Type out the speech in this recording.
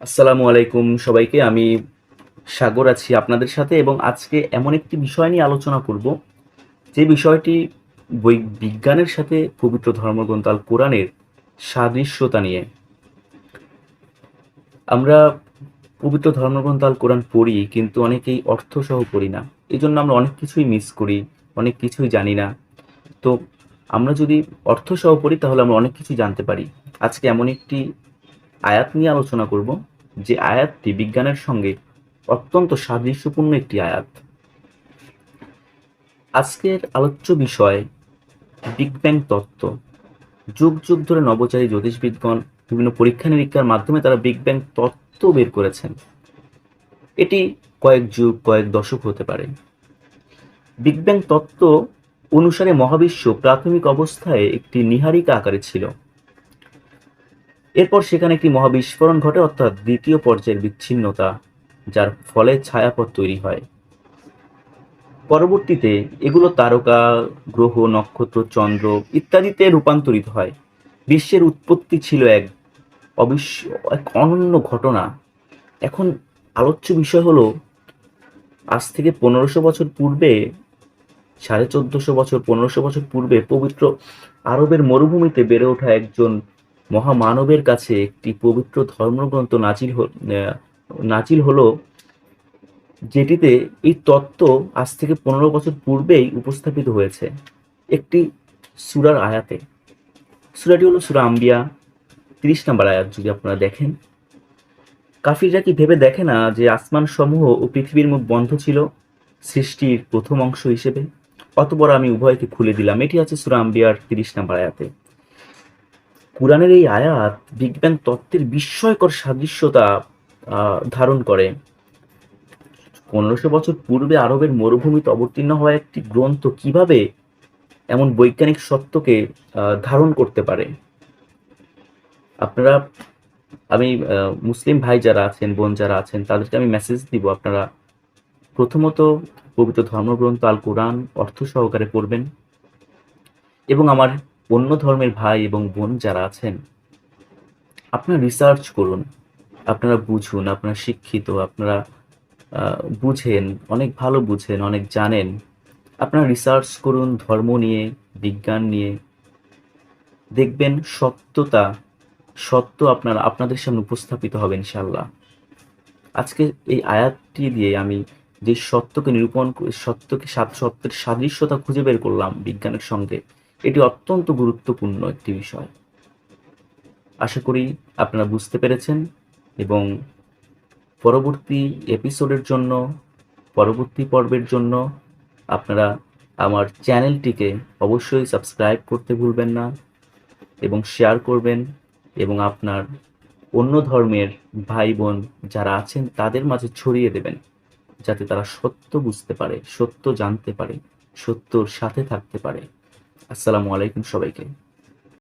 আসসালামু আলাইকুম সবাইকে। আমি সাগর আছি আপনাদের সাথে এবং আজকে এমন একটি বিষয় নিয়ে আলোচনা করব। যে বিষয়টি বৈ বিজ্ঞানের সাথে পবিত্র ধর্মগ্রন্থ আল কোরআনের সাদৃশ্যতা নিয়ে। আমরা পবিত্র ধর্মগ্রন্থ আল কোরআন পড়ি কিন্তু অনেকেই অর্থসহ পড়ি না। এই জন্য আমরা অনেক কিছুই মিস করি, অনেক কিছুই জানি না। তো আমরা যদি অর্থসহ পড়ি তাহলে আমরা অনেক কিছু জানতে পারি। আজকে এমন একটি আয়াত নিয়ে আলোচনা করব, যে আয়াতটি বিজ্ঞানের সঙ্গে অত্যন্ত সাদৃশ্যপূর্ণ একটি আয়াত। আজকের আলোচ্য বিষয় বিগ ব্যাং তত্ত্ব। যুগ যুগ ধরে নবচারী জ্যোতিষবিদগণ বিভিন্ন পরীক্ষা নিরীক্ষার মাধ্যমে তারা বিগ ব্যাং তত্ত্ব বের করেছেন। এটি কয়েক যুগ, কয়েক দশক হতে পারে। বিগ ব্যাং তত্ত্ব অনুসারে মহাবিশ্ব প্রাথমিক অবস্থায় একটি নিহারিকা আকারে ছিল। এরপর সেখানে একটি মহাবিস্ফোরণ ঘটে, অর্থাৎ দ্বিতীয় পর্যায়ের বিচ্ছিন্নতা, যার ফলে ছায়াপথ তৈরি হয়। পরবর্তীতে এগুলো তারকা, গ্রহ, নক্ষত্র, চন্দ্র ইত্যাদিতে রূপান্তরিত হয়। বিশ্বের উৎপত্তি ছিল এক অবিশ্ব, এক অনন্য ঘটনা। এখন আলোচ্য বিষয় হলো, আজ থেকে পনেরোশো বছর পূর্বে, সাড়ে চোদ্দশো বছর, পনেরোশো বছর পূর্বে পবিত্র আরবের মরুভূমিতে বেড়ে ওঠা একজন মহামানবের কাছে একটি পবিত্র ধর্মগ্রন্থ নাচিল নাজিল হলো, যেটিতে এই তত্ত্ব আজ থেকে পনেরো বছর পূর্বেই উপস্থাপিত হয়েছে। একটি সুরার আয়াতে। সুরাটি হলো সুরা আম্বিয়া, তিরিশ নম্বর আয়াত যদি আপনারা দেখেন। কাফিররা কি ভেবে দেখে না যে আসমান সমূহ ও পৃথিবীর মুখ বন্ধ ছিল? সৃষ্টির প্রথম অংশ হিসেবে। অতপর আমি উভয়কে খুলে দিলাম। এটি আছে সুরা আম্বিয়ার তিরিশ নম্বর আয়াতে। কোরআনের এই আয়াত বিজ্ঞান তত্ত্বের বিস্ময়কর সাদৃশ্যতা ধারণ করে। পনেরোশো বছর পূর্বে আরবের মরুভূমিতে অবতীর্ণ হওয়া একটি গ্রন্থ কীভাবে এমন বৈজ্ঞানিক সত্যকে ধারণ করতে পারে? আপনারা, আমি মুসলিম ভাই যারা আছেন, বোন যারা আছেন, তাদেরকে আমি মেসেজ দিব। আপনারা প্রথমত পবিত্র ধর্মগ্রন্থ আল কোরআন অর্থ সহকারে পড়বেন এবং আমার অন্য ধর্মের ভাই এবং বোন যারা আছেন, আপনারা রিসার্চ করুন, আপনারা বুঝুন, আপনারা শিক্ষিত, আপনারা বুঝেন, অনেক ভালো বুঝেন, অনেক জানেন। আপনারা রিসার্চ করুন, ধর্ম নিয়ে, বিজ্ঞান নিয়ে। দেখবেন সত্যতা, সত্য আপনার, আপনাদের সামনে উপস্থাপিত হবে ইনশাল্লাহ আজকে এই আয়াতটি দিয়ে আমি যে সত্যকে নিরূপণ, সত্যকে সাত- সত্যের সাদৃশ্যতা খুঁজে বের করলাম বিজ্ঞানের সঙ্গে এটি অত্যন্ত গুরুত্বপূর্ণ একটি বিষয়। আশা করি আপনারা বুঝতে পেরেছেন এবং পরবর্তী এপিসোডের জন্য, পরবর্তী পর্বের জন্য আপনারা আমার চ্যানেলটিকে অবশ্যই সাবস্ক্রাইব করতে ভুলবেন না এবং শেয়ার করবেন এবং আপনার অন্য ধর্মের ভাই বোন যারা আছেন তাদের মাঝে ছড়িয়ে দেবেন যাতে তারা সত্য বুঝতে পারে, সত্য জানতে পারে, সত্যর সাথে থাকতে পারে। আসসালামু আলাইকুম সবাইকে